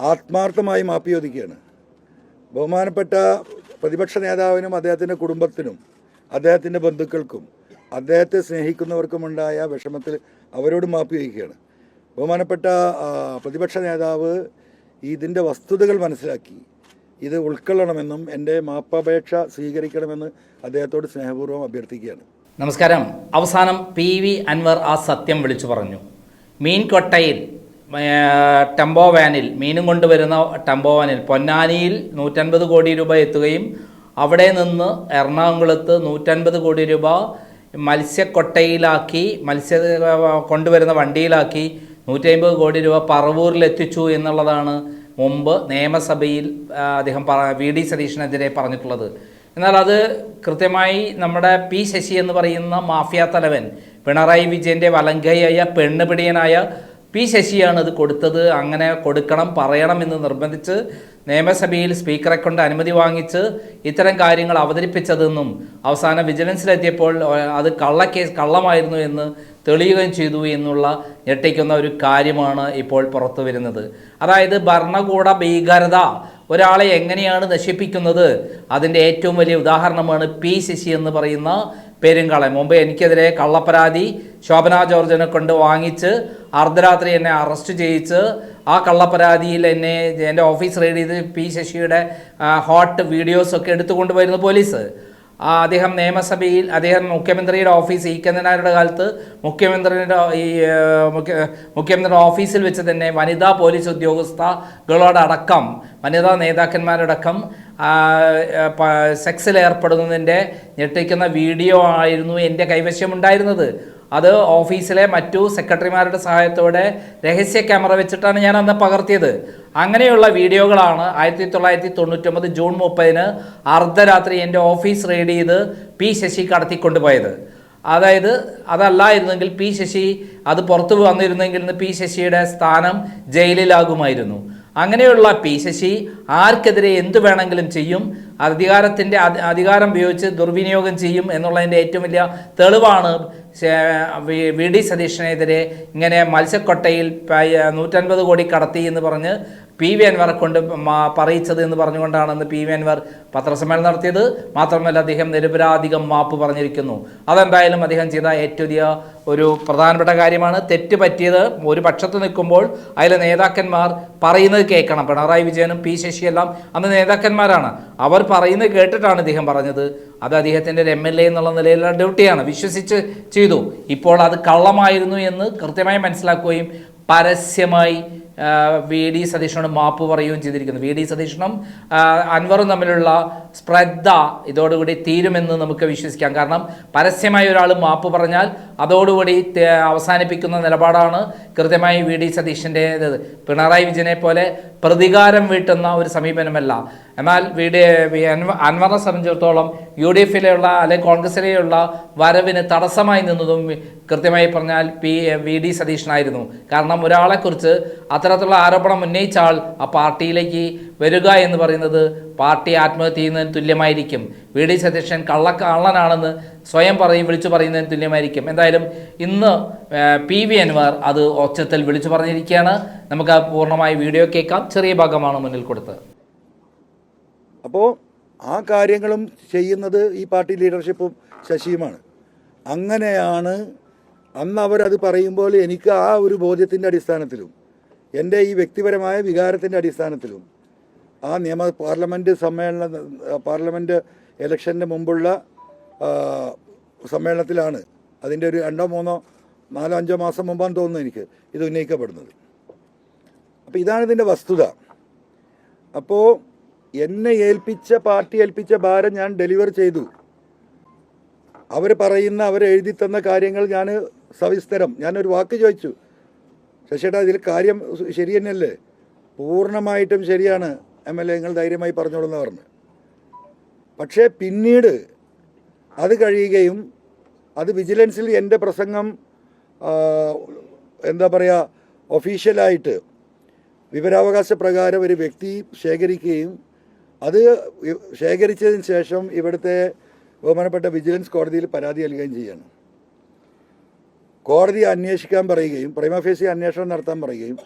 ആത്മാർത്ഥമായി മാപ്പി ചോദിക്കുകയാണ്. ബഹുമാനപ്പെട്ട പ്രതിപക്ഷ നേതാവിനും അദ്ദേഹത്തിന്റെ കുടുംബത്തിനും അദ്ദേഹത്തിന്റെ ബന്ധുക്കൾക്കും അദ്ദേഹത്തെ സ്നേഹിക്കുന്നവർക്കുമുണ്ടായ വിഷമത്തിൽ അവരോട് മാപ്പി ചോദിക്കുകയാണ്. ബഹുമാനപ്പെട്ട പ്രതിപക്ഷ നേതാവ് ഇതിന്റെ വസ്തുതകൾ മനസ്സിലാക്കി. ഇത് ഉൾക്കൊള്ളണമെന്നും എന്റെ മാപ്പപേക്ഷ സ്വീകരിക്കണമെന്ന് അദ്ദേഹത്തോട് സ്നേഹപൂർവം അഭ്യർത്ഥിക്കുകയാണ്. നമസ്കാരം. അവസാനം പി വി അൻവർ ആ സത്യം വിളിച്ചു പറഞ്ഞു. മീൻ കൊട്ടയിൽ ഏർ, ടെമ്പോ വാനിൽ മീനും കൊണ്ടുവരുന്ന ടെമ്പോ വാനിൽ പൊന്നാനിയിൽ നൂറ്റൻപത് കോടി രൂപ എത്തുകയും അവിടെ നിന്ന് എറണാകുളത്ത് നൂറ്റൻപത് കോടി രൂപ മത്സ്യക്കൊട്ടയിലാക്കി മത്സ്യ കൊണ്ടുവരുന്ന വണ്ടിയിലാക്കി നൂറ്റി അമ്പത് കോടി രൂപ പറവൂരിലെത്തിച്ചു എന്നുള്ളതാണ് മുമ്പ് നിയമസഭയിൽ അദ്ദേഹം വി ഡി സതീഷിനെതിരെ പറഞ്ഞിട്ടുള്ളത്. എന്നാൽ അത് കൃത്യമായി നമ്മുടെ പി ശശി എന്ന് പറയുന്ന മാഫിയ തലവൻ പിണറായി വിജയന്റെ വലങ്കയായ പെണ്ണുപിടിയനായ പി ശശിയാണ് ഇത് കൊടുത്തത്. അങ്ങനെ കൊടുക്കണം പറയണം എന്ന് നിർബന്ധിച്ച് നിയമസഭയിൽ സ്പീക്കറെ കൊണ്ട് അനുമതി വാങ്ങിച്ച് ഇത്തരം കാര്യങ്ങൾ അവതരിപ്പിച്ചതെന്നും അവസാനം വിജിലൻസിലെത്തിയപ്പോൾ അത് കള്ളക്കേസ് കള്ളമായിരുന്നു എന്ന് തെളിയുകയും ചെയ്തു എന്നുള്ള ഞെട്ടിക്കുന്ന ഒരു കാര്യമാണ് ഇപ്പോൾ പുറത്തു വരുന്നത്. അതായത് ഭരണകൂട ഭീകരത ഒരാളെ എങ്ങനെയാണ് നശിപ്പിക്കുന്നത്? അതിന്റെ ഏറ്റവും വലിയ ഉദാഹരണമാണ് പി ശശി എന്ന് പറയുന്ന പെരുങ്കളെ മുമ്പ് എനിക്കെതിരെ കള്ളപ്പരാതി ശോഭന ജോർജിനെ കൊണ്ട് വാങ്ങിച്ച് അർദ്ധരാത്രി എന്നെ അറസ്റ്റ് ചെയ്യിച്ച് ആ കള്ളപ്പരാതിയിൽ എന്നെ എന്റെ ഓഫീസ് റെയ്ഡ് ചെയ്ത് പി ശശിയുടെ ഹോട്ട് വീഡിയോസൊക്കെ എടുത്തുകൊണ്ടുപോയിരുന്നു പോലീസ്. അദ്ദേഹം നിയമസഭയിൽ അദ്ദേഹം മുഖ്യമന്ത്രിയുടെ ഓഫീസ് ഇ. കന്നനാരുടെ കാലത്ത് മുഖ്യമന്ത്രിയുടെ ഈ മുഖ്യ മുഖ്യമന്ത്രിയുടെ ഓഫീസിൽ വെച്ച് തന്നെ വനിതാ പോലീസ് ഉദ്യോഗസ്ഥകളോടടക്കം വനിതാ നേതാക്കന്മാരടക്കം സെക്സിൽ ഏർപ്പെടുന്നതിന്റെ ഞെട്ടിക്കുന്ന വീഡിയോ ആയിരുന്നു എന്റെ കൈവശമുണ്ടായിരുന്നത്. അത് ഓഫീസിലെ മറ്റു സെക്രട്ടറിമാരുടെ സഹായത്തോടെ രഹസ്യ ക്യാമറ വെച്ചിട്ടാണ് ഞാൻ അന്ന് പകർത്തിയത്. അങ്ങനെയുള്ള വീഡിയോകളാണ് ആയിരത്തി തൊള്ളായിരത്തി തൊണ്ണൂറ്റൊമ്പത് ജൂൺ മുപ്പതിന് അർദ്ധരാത്രി എന്റെ ഓഫീസ് റെയ്ഡ് ചെയ്ത് പി ശശി കടത്തിക്കൊണ്ടുപോയത്. അതായത് അതല്ലായിരുന്നെങ്കിൽ പി ശശി അത് പുറത്തു വന്നിരുന്നെങ്കിൽ പി ശശിയുടെ സ്ഥാനം ജയിലിലാകുമായിരുന്നു. അങ്ങനെയുള്ള പി ശശി ആർക്കെതിരെ എന്തു വേണമെങ്കിലും ചെയ്യും അധികാരത്തിന്റെ അധികാരം ഉപയോഗിച്ച് ദുർവിനിയോഗം ചെയ്യും എന്നുള്ളതിന്റെ ഏറ്റവും വലിയ തെളിവാണ് വി- ഡി സതീഷിനെതിരെ ഇങ്ങനെ മത്സ്യക്കൊട്ടയിൽ നൂറ്റൻപത് കോടി കടത്തി എന്ന് പറഞ്ഞ് പി വി അൻവറെ കൊണ്ട് പറയിച്ചത് എന്ന് പറഞ്ഞുകൊണ്ടാണ് ഇന്ന് പി വി അൻവർ പത്രസമ്മേളനം നടത്തിയത്. മാത്രമല്ല അദ്ദേഹം നിരപരാധികം മാപ്പ് പറഞ്ഞിരിക്കുന്നു. അതെന്തായാലും അദ്ദേഹം ചെയ്ത ഏറ്റവും വലിയ ഒരു പ്രധാനപ്പെട്ട കാര്യമാണ്. തെറ്റ് പറ്റിയത് ഒരു പക്ഷത്ത് നിൽക്കുമ്പോൾ അതിലെ നേതാക്കന്മാർ പറയുന്നത് കേൾക്കണം. പിണറായി വിജയനും പി ശശിയെല്ലാം അന്ന് നേതാക്കന്മാരാണ്. അവർ പറയുന്നത് കേട്ടിട്ടാണ് അദ്ദേഹം പറഞ്ഞത്. അത് അദ്ദേഹത്തിന്റെ ഒരു എം എൽ എ എന്നുള്ള നിലയിലുള്ള ഡ്യൂട്ടിയാണ്. വിശ്വസിച്ച് ചെയ്തു. ഇപ്പോൾ അത് കള്ളമായിരുന്നു എന്ന് കൃത്യമായി മനസ്സിലാക്കുകയും പരസ്യമായി വി ഡി സതീഷിനോട് മാപ്പ് പറയുകയും ചെയ്തിരിക്കുന്നു. വി ഡി സതീഷിനും അൻവറും തമ്മിലുള്ള ശ്രദ്ധ ഇതോടുകൂടി തീരുമെന്ന് നമുക്ക് വിശ്വസിക്കാം. കാരണം പരസ്യമായി ഒരാൾ മാപ്പ് പറഞ്ഞാൽ അതോടുകൂടി അവസാനിപ്പിക്കുന്ന നിലപാടാണ് കൃത്യമായി വി. ഡി. സതീഷിന്റെ പിണറായി വിജയനെ പോലെ പ്രതികാരം വീട്ടുന്ന ഒരു സമീപനമല്ല. എന്നാൽ വി. ഡി. അൻവറിനെ സംബന്ധിച്ചിടത്തോളം യു. ഡി. എഫിലെയുള്ള അല്ലെങ്കിൽ കോൺഗ്രസിലെയുള്ള വരവിന് തടസ്സമായി നിന്നതും കൃത്യമായി പറഞ്ഞാൽ പി. വി. ഡി. സതീഷനായിരുന്നു കാരണം ഒരാളെക്കുറിച്ച് അത്തരത്തിലുള്ള ആരോപണം ഉന്നയിച്ച ആൾ ആ പാർട്ടിയിലേക്ക് വരിക എന്ന് പറയുന്നത് പാർട്ടി ആത്മഹത്യ ചെയ്യുന്നതിന് തുല്യമായിരിക്കും. വി. ഡി. സതീശൻ കള്ള കള്ളനാണെന്ന് സ്വയം പറയും വിളിച്ചു പറയുന്നതിന് തുല്യമായിരിക്കും. എന്തായാലും ഇന്ന് പി. വി. അൻവർ അത് ഒച്ചത്തിൽ വിളിച്ചു പറഞ്ഞിരിക്കുകയാണ്. നമുക്ക് പൂർണമായി വീഡിയോ കേൾക്കാം. ചെറിയ ഭാഗമാണ് മുന്നിൽ കൊടുത്തത് അപ്പോൾ ആ കാര്യങ്ങളും ചെയ്യുന്നത് ഈ പാർട്ടി ലീഡർഷിപ്പും ശശിയുമാണ്. അങ്ങനെയാണ് അന്ന് അവരത് പറയുമ്പോൾ എനിക്ക് ആ ഒരു ബോധ്യത്തിന്റെ അടിസ്ഥാനത്തിലും എന്റെ ഈ വ്യക്തിപരമായ വികാരത്തിന്റെ അടിസ്ഥാനത്തിലും ആ നിയമ പാർലമെന്റ് സമ്മേളന പാർലമെന്റ് ഇലക്ഷന്റെ മുമ്പുള്ള സമ്മേളനത്തിലാണ് അതിന്റെ ഒരു രണ്ടോ മൂന്നോ നാലോ അഞ്ചോ മാസം മുമ്പാന്ന് തോന്നുന്നു എനിക്ക് ഇത് ഉന്നയിക്കപ്പെടുന്നത്. അപ്പോൾ ഇതാണ് ഇതിന്റെ വസ്തുത. അപ്പോൾ എന്നെ ഏൽപ്പിച്ച പാർട്ടി ഏൽപ്പിച്ച ഭാരം ഞാൻ ഡെലിവർ ചെയ്തു. അവർ പറയുന്ന അവർ എഴുതി തന്ന കാര്യങ്ങൾ ഞാൻ സവിസ്തരം ഞാനൊരു വാക്ക് ചോദിച്ചു. ശശിയേട്ടാ ഇതിൽ കാര്യം ശരി തന്നെയല്ലേ പൂർണമായിട്ടും ശരിയാണ്. എം എൽ എ നിങ്ങൾ ധൈര്യമായി പറഞ്ഞോളൂ എന്ന് പറഞ്ഞു. പക്ഷേ പിന്നീട് അത് കഴിയുകയും അത് വിജിലൻസിൽ എന്റെ പ്രസംഗം എന്താ പറയുക ഒഫീഷ്യലായിട്ട് വിവരാവകാശ പ്രകാരം ഒരു വ്യക്തി ശേഖരിക്കുകയും അത് ശേഖരിച്ചതിന് ശേഷം ഇവിടുത്തെ ബഹുമാനപ്പെട്ട വിജിലൻസ് കോടതിയിൽ പരാതി നൽകുകയും ചെയ്യണം. കോടതി അന്വേഷിക്കാൻ പറയുകയും പ്രൈമഫേസി അന്വേഷണം നടത്താൻ പറയുകയും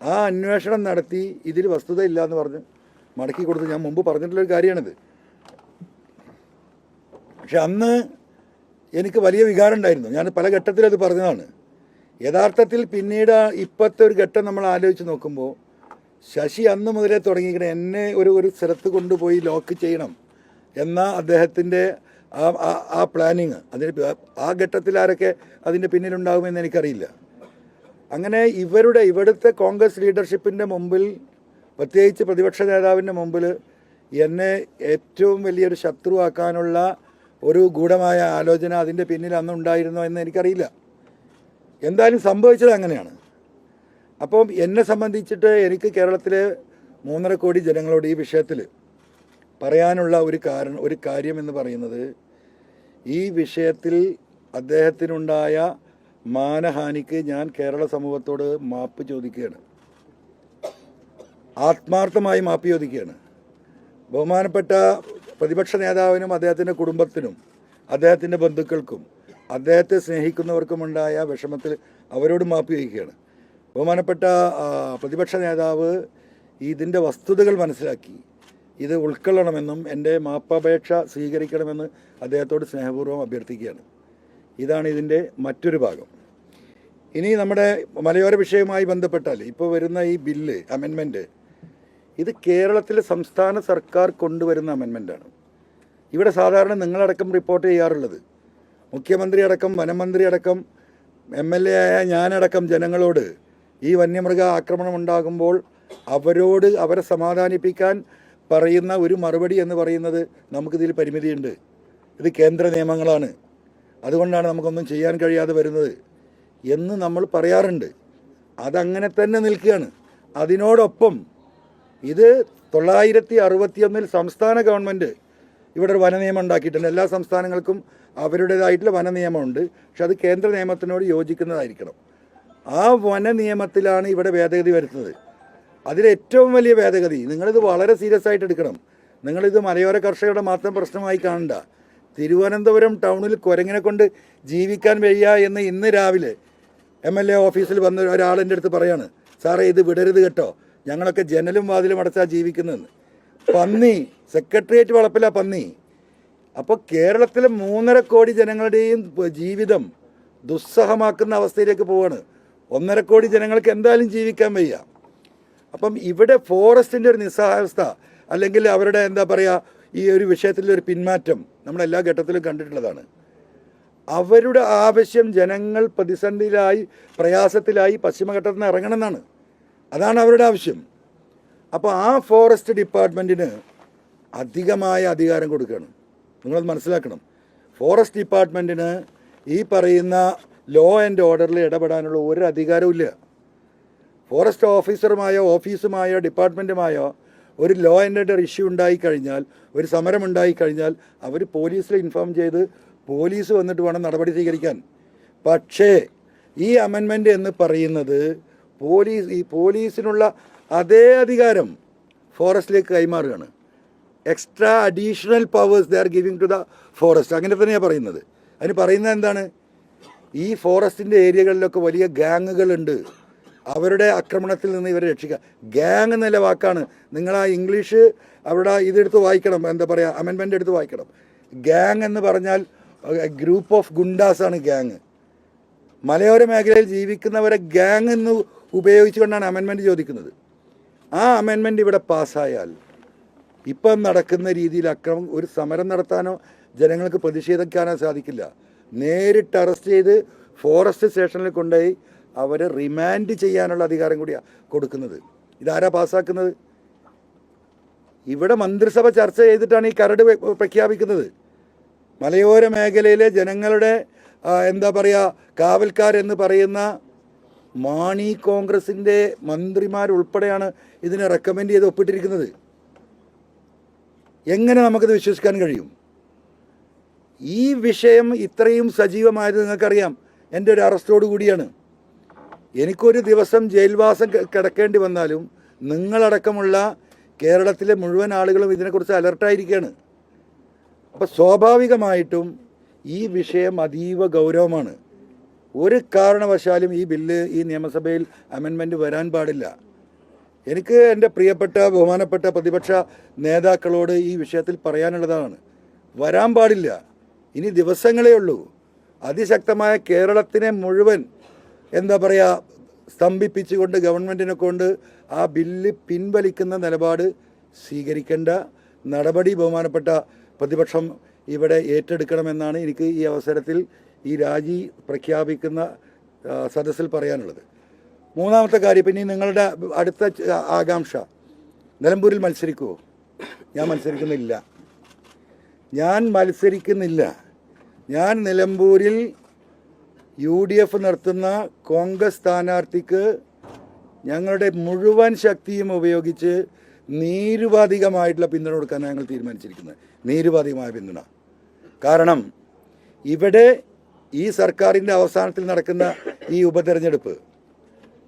ആ അന്വേഷണം നടത്തി ഇതിൽ വസ്തുത എന്ന് പറഞ്ഞ് മടക്കി കൊടുത്ത് ഞാൻ മുമ്പ് പറഞ്ഞിട്ടുള്ളൊരു കാര്യമാണിത്. പക്ഷെ അന്ന് എനിക്ക് വലിയ വികാരം ഉണ്ടായിരുന്നു. ഞാൻ പല ഘട്ടത്തിലത് പറഞ്ഞതാണ്. യഥാർത്ഥത്തിൽ പിന്നീട് ഇപ്പോഴത്തെ ഒരു ഘട്ടം നമ്മൾ ആലോചിച്ച് നോക്കുമ്പോൾ ശശി അന്ന് മുതലേ തുടങ്ങിയിരിക്കണം എന്നെ ഒരു ഒരു സ്ഥലത്ത് കൊണ്ടുപോയി ലോക്ക് ചെയ്യണം എന്ന അദ്ദേഹത്തിന്റെ ആ- ആ പ്ലാനിങ് അതിന് ആ ഘട്ടത്തിൽ ആരൊക്കെ അതിന്റെ പിന്നിലുണ്ടാകുമെന്ന് എനിക്കറിയില്ല. അങ്ങനെ ഇവരുടെ ഇവിടുത്തെ കോൺഗ്രസ് ലീഡർഷിപ്പിന്റെ മുമ്പിൽ പ്രത്യേകിച്ച് പ്രതിപക്ഷ നേതാവിന്റെ മുമ്പിൽ എന്നെ ഏറ്റവും വലിയൊരു ശത്രുവാക്കാനുള്ള ഒരു ഗൂഢമായ ആലോചന അതിന്റെ പിന്നിൽ അന്ന് ഉണ്ടായിരുന്നോ എന്ന് എനിക്കറിയില്ല. എന്തായാലും സംഭവിച്ചത് അങ്ങനെയാണ്. അപ്പം എന്നെ സംബന്ധിച്ചിട്ട് എനിക്ക് കേരളത്തിലെ മൂന്നര കോടി ജനങ്ങളോട് ഈ വിഷയത്തിൽ പറയാനുള്ള ഒരു കാരണം ഒരു കാര്യം എന്ന് പറയുന്നത് ഈ വിഷയത്തിൽ അദ്ദേഹത്തിനുണ്ടായ മാനഹാനിക്ക് ഞാൻ കേരള സമൂഹത്തോട് മാപ്പ് ചോദിക്കുകയാണ്. ആത്മാർത്ഥമായി മാപ്പി ചോദിക്കുകയാണ്. ബഹുമാനപ്പെട്ട പ്രതിപക്ഷ നേതാവിനും അദ്ദേഹത്തിന്റെ കുടുംബത്തിനും അദ്ദേഹത്തിന്റെ ബന്ധുക്കൾക്കും അദ്ദേഹത്തെ സ്നേഹിക്കുന്നവർക്കുമുണ്ടായ വിഷമത്തിൽ അവരോട് മാപ്പി ചോദിക്കുകയാണ്. ബഹുമാനപ്പെട്ട പ്രതിപക്ഷ നേതാവ് ഇതിന്റെ വസ്തുതകൾ മനസ്സിലാക്കി. ഇത് ഉൾക്കൊള്ളണമെന്നും എന്റെ മാപ്പപേക്ഷ സ്വീകരിക്കണമെന്ന് അദ്ദേഹത്തോട് സ്നേഹപൂർവം അഭ്യർത്ഥിക്കുകയാണ്. ഇതാണ് ഇതിന്റെ മറ്റൊരു ഭാഗം. ഇനി നമ്മുടെ മലയോര വിഷയവുമായി ബന്ധപ്പെട്ടാൽ ഇപ്പോൾ വരുന്ന ഈ ബില്ല് അമെൻമെന്റ് ഇത് കേരളത്തിലെ സംസ്ഥാന സർക്കാർ കൊണ്ടുവരുന്ന അമെൻമെന്റാണ് ഇവിടെ സാധാരണ നിങ്ങളടക്കം റിപ്പോർട്ട് ചെയ്യാറുള്ളത്. മുഖ്യമന്ത്രി അടക്കം വനമന്ത്രി അടക്കം എം എൽ എ ആയ ഞാനടക്കം ജനങ്ങളോട് ഈ വന്യമൃഗ ആക്രമണം ഉണ്ടാകുമ്പോൾ അവരോട് അവരെ സമാധാനിപ്പിക്കാൻ പറയുന്ന ഒരു മറുപടി എന്ന് പറയുന്നത് നമുക്കിതിൽ പരിമിതിയുണ്ട്. ഇത് കേന്ദ്ര നിയമങ്ങളാണ്. അതുകൊണ്ടാണ് നമുക്കൊന്നും ചെയ്യാൻ കഴിയാതെ വരുന്നത് എന്ന് നമ്മൾ പറയാറുണ്ട്. അതങ്ങനെ തന്നെ നിൽക്കുകയാണ്. അതിനോടൊപ്പം ഇത് തൊള്ളായിരത്തി അറുപത്തിയൊന്നിൽ സംസ്ഥാന ഗവൺമെന്റ് ഇവിടെ ഒരു വനനിയമം ഉണ്ടാക്കിയിട്ടുണ്ട്. എല്ലാ സംസ്ഥാനങ്ങൾക്കും അവരുടേതായിട്ടുള്ള വനനിയമമുണ്ട്. പക്ഷെ അത് കേന്ദ്ര നിയമത്തിനോട് യോജിക്കുന്നതായിരിക്കണം. ആ വന നിയമത്തിലാണ് ഇവിടെ ഭേദഗതി വരുത്തുന്നത് അതിലേറ്റവും വലിയ ഭേദഗതി നിങ്ങളിത് വളരെ സീരിയസ് ആയിട്ട് എടുക്കണം. നിങ്ങളിത് മലയോര കർഷകരുടെ മാത്രം പ്രശ്നമായി കാണണ്ട. തിരുവനന്തപുരം ടൗണിൽ കുരങ്ങിനെ കൊണ്ട് ജീവിക്കാൻ വയ്യ എന്ന് ഇന്ന് രാവിലെ എം എൽ എ ഓഫീസിൽ വന്ന ഒരാളെന്റെ അടുത്ത് പറയാണ് സാറേ ഇത് വിടരുത് കേട്ടോ. ഞങ്ങളൊക്കെ ജനലും വാതിലും അടച്ചാണ് ജീവിക്കുന്നതെന്ന്. പന്നി സെക്രട്ടേറിയറ്റ് വളപ്പില പന്നി. അപ്പോൾ കേരളത്തിലെ മൂന്നര കോടി ജനങ്ങളുടെയും ജീവിതം ദുസ്സഹമാക്കുന്ന അവസ്ഥയിലേക്ക് പോവാണ്. ഒന്നര കോടി ജനങ്ങൾക്ക് എന്തായാലും ജീവിക്കാൻ വയ്യ. അപ്പം ഇവിടെ ഫോറസ്റ്റിന്റെ ഒരു നിസ്സഹാവസ്ഥ അല്ലെങ്കിൽ അവരുടെ എന്താ പറയുക ഈ ഒരു വിഷയത്തിലെ ഒരു പിന്മാറ്റം നമ്മൾ എല്ലാ ഘട്ടത്തിലും കണ്ടിട്ടുള്ളതാണ്. അവരുടെ ആവശ്യം ജനങ്ങൾ പ്രതിസന്ധിയിലായി പ്രയാസത്തിലായി പശ്ചിമഘട്ടത്തിൽ നിന്ന് ഇറങ്ങണം എന്നാണ്. അതാണ് അവരുടെ ആവശ്യം. അപ്പോൾ ആ ഫോറസ്റ്റ് ഡിപ്പാർട്ട്മെന്റിന് അധികമായ അധികാരം കൊടുക്കണം. നിങ്ങളത് മനസ്സിലാക്കണം. ഫോറസ്റ്റ് ഡിപ്പാർട്ട്മെന്റിന് ഈ പറയുന്ന ലോ ആൻഡ് ഓർഡറിൽ ഇടപെടാനുള്ള ഒരു അധികാരവും ഇല്ല. ഫോറസ്റ്റ് ഓഫീസറുമായോ ഓഫീസുമായോ ഡിപ്പാർട്ട്മെന്റുമായോ ഒരു ലോ ആൻഡ് ഓർഡർ ഇഷ്യൂ ഉണ്ടായിക്കഴിഞ്ഞാൽ ഒരു സമരം ഉണ്ടായിക്കഴിഞ്ഞാൽ അവർ പോലീസിൽ ഇൻഫോം ചെയ്ത് പോലീസ് വന്നിട്ട് വേണം നടപടി സ്വീകരിക്കാൻ. പക്ഷേ ഈ അമെൻമെന്റ് എന്ന് പറയുന്നത് പോലീസ് ഈ പോലീസിനുള്ള അതേ അധികാരം ഫോറസ്റ്റിലേക്ക് കൈമാറുകയാണ്. Extra additional powers they are giving to the forest അങ്ങനെ തന്നെയാണ് പറയുന്നത്. അതിന് പറയുന്നത് എന്താണ്? ഈ ഫോറസ്റ്റിന്റെ ഏരിയകളിലൊക്കെ വലിയ ഗ്യാങ്ങുകളുണ്ട് അവരുടെ ആക്രമണത്തിൽ നിന്ന് ഇവരെ രക്ഷിക്കുക. ഗ്യാങ് എന്നുള്ള വാക്കാണ്. നിങ്ങൾ ആ ഇംഗ്ലീഷ് അവിടെ ഇതെടുത്ത് വായിക്കണം. എന്താ പറയുക അമെൻമെന്റ് എടുത്ത് വായിക്കണം. ഗ്യാങ് എന്ന് പറഞ്ഞാൽ ഗ്രൂപ്പ് ഓഫ് ഗുണ്ടാസാണ് ഗ്യാങ് മലയോര മേഖലയിൽ ജീവിക്കുന്നവരെ ഗ്യാങ് എന്ന് ഉപയോഗിച്ചുകൊണ്ടാണ് അമെൻമെന്റ് ചോദിക്കുന്നത്. ആ അമെൻമെന്റ് ഇവിടെ പാസ്സായാൽ ഇപ്പം നടക്കുന്ന രീതിയിൽ അക്രമം ഒരു സമരം നടത്താനോ ജനങ്ങൾക്ക് പ്രതിഷേധിക്കാനോ സാധിക്കില്ല. നേരിട്ട് അറസ്റ്റ് ചെയ്ത് ഫോറസ്റ്റ് സ്റ്റേഷനിൽ കൊണ്ടുപോയി അവരെ റിമാൻഡ് ചെയ്യാനുള്ള അധികാരം കൂടിയാണ് കൊടുക്കുന്നത്. ഇതാരാ പാസ്സാക്കുന്നത്? ഇവിടെ മന്ത്രിസഭ ചർച്ച ചെയ്തിട്ടാണ് ഈ കരട് പ്രഖ്യാപിക്കുന്നത്. മലയോര മേഖലയിലെ ജനങ്ങളുടെ എന്താ പറയുക കാവൽക്കാരെന്ന് പറയുന്ന മാണി കോൺഗ്രസിന്റെ മന്ത്രിമാരുൾപ്പെടെയാണ് ഇതിനെ റെക്കമെൻഡ് ചെയ്ത് ഒപ്പിട്ടിരിക്കുന്നത്. എങ്ങനെ നമുക്കത് വിശ്വസിക്കാൻ കഴിയും? ഈ വിഷയം ഇത്രയും സജീവമായത് നിങ്ങൾക്കറിയാം. എന്റെ ഒരു അറസ്റ്റോടു കൂടിയാണ്. എനിക്കൊരു ദിവസം ജയിൽവാസം കിടക്കേണ്ടി വന്നാലും നിങ്ങളടക്കമുള്ള കേരളത്തിലെ മുഴുവൻ ആളുകളും ഇതിനെക്കുറിച്ച് അലർട്ടായിരിക്കുകയാണ് അപ്പോൾ സ്വാഭാവികമായിട്ടും ഈ വിഷയം അതീവ ഗൗരവമാണ്. ഒരു കാരണവശാലും ഈ ബില്ല് ഈ നിയമസഭയിൽ അമെൻമെന്റ് വരാൻ പാടില്ല. എനിക്ക് എന്റെ പ്രിയപ്പെട്ട ബഹുമാനപ്പെട്ട പ്രതിപക്ഷ നേതാക്കളോട് ഈ വിഷയത്തിൽ പറയാനുള്ളതാണ്. വരാൻ പാടില്ല. ഇനി ദിവസങ്ങളേ ഉള്ളൂ. അതിശക്തമായ കേരളത്തിനെ മുഴുവൻ എന്താ പറയുക സ്തംഭിപ്പിച്ചുകൊണ്ട് ഗവൺമെന്റിനെ കൊണ്ട് ആ ബില്ല് പിൻവലിക്കുന്ന നിലപാട് സ്വീകരിക്കേണ്ട നടപടി ബഹുമാനപ്പെട്ട പ്രതിപക്ഷം ഇവിടെ ഏറ്റെടുക്കണമെന്നാണ് എനിക്ക് ഈ അവസരത്തിൽ ഈ രാജി പ്രഖ്യാപിക്കുന്ന സദസ്സിൽ പറയാനുള്ളത്. മൂന്നാമത്തെ കാര്യം പിന്നെ നിങ്ങളുടെ അടുത്ത ആകാംക്ഷ. നിലമ്പൂരിൽ മത്സരിക്കുമോ ഞാൻ മത്സരിക്കുന്നില്ല. ഞാൻ മത്സരിക്കുന്നില്ല. ഞാൻ നിലമ്പൂരിൽ യു ഡി എഫ് നടത്തുന്ന കോൺഗ്രസ് സ്ഥാനാർത്ഥിക്ക് ഞങ്ങളുടെ മുഴുവൻ ശക്തിയും ഉപയോഗിച്ച് നീരുപാധികമായിട്ടുള്ള പിന്തുണ കൊടുക്കാൻ ഞങ്ങൾ തീരുമാനിച്ചിരിക്കുന്നത്. നീരുപാധികമായ പിന്തുണ. കാരണം ഇവിടെ ഈ സർക്കാരിന്റെ അവസാനത്തിൽ നടക്കുന്ന ഈ ഉപതെരഞ്ഞെടുപ്പ്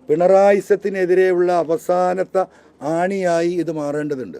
പിണറായിസത്തിനെതിരെയുള്ള അവസാനത്തെ ആണിയായി ഇത് മാറേണ്ടതുണ്ട്.